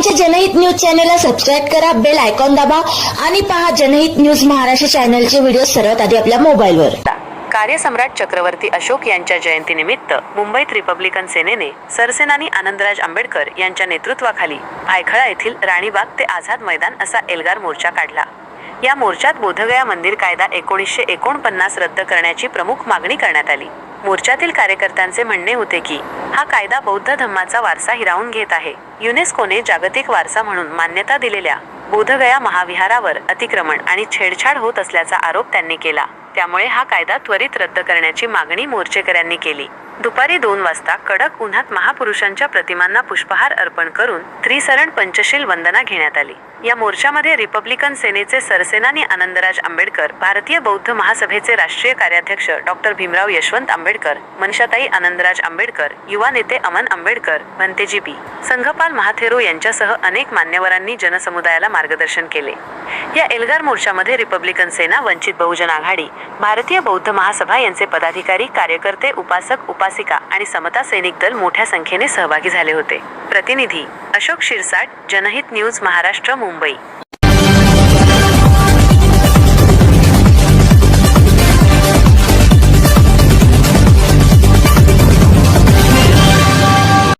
आमच्या जनहित न्यूज चॅनलला सबस्क्राईब करा बेल आयकॉन दाबा आणि पहा जनहित न्यूज महाराष्ट्र चॅनलचे व्हिडिओ सर्वात आधी आपल्या मोबाईलवर. कार्यसम्राट चक्रवर्ती अशोक यांच्या जयंतीनिमित्त मुंबईत रिपब्लिकन सेनेने सरसेनानी आनंदराज आंबेडकर यांच्या नेतृत्वाखाली भायखळा येथील राणीबाग ते आझाद मैदान असा एल्गार मोर्चा काढला. या मोर्चात बोधगया मंदिर कायदा एकोणीसशे एकोणपन्नास रद्द करण्याची प्रमुख मागणी करण्यात आली. मोर्चातील कार्यकर्त्यांचे म्हणणे होते की हा कायदा बौद्ध धम्माचा वारसा हिरावून घेत आहे. युनेस्कोने जागतिक वारसा म्हणून मान्यता दिलेल्या बोधगया महाविहारावर अतिक्रमण आणि छेडछाड होत असल्याचा आरोप त्यांनी केला. त्यामुळे हा कायदा त्वरित रद्द करण्याची मागणी मोर्चेकऱ्यांनी केली. दुपारी दोन वाजता कडक उन्हात महापुरुषांच्या प्रतिमांना पुष्पहार अर्पण करून त्रिसरण पंचशील वंदना घेण्यात आली. या मोर्चामध्ये रिपब्लिकन सेनेचे सरसेनानी आनंदराज आंबेडकर भारतीय बौद्ध महासभेचे राष्ट्रीय कार्याध्यक्ष डॉक्टर भीमराव यशवंत आंबेडकर मनशाताई आनंदराज आंबेडकर युवा नेते अमन आंबेडकर भंतेजी बी संघपाल महाथेरो यांच्यासह अनेक मान्यवरांनी जनसमुदायाला मार्गदर्शन केले. या एल्गार मोर्चामध्ये रिपब्लिकन सेना वंचित बहुजन आघाडी भारतीय बौद्ध महासभा यांचे पदाधिकारी कार्यकर्ते उपासक उपासिका आणि समता सैनिक दल मोठ्या संख्येने सहभागी झाले होते. प्रतिनिधी अशोक शिरसाट जनहित न्यूज महाराष्ट्र मुंबई.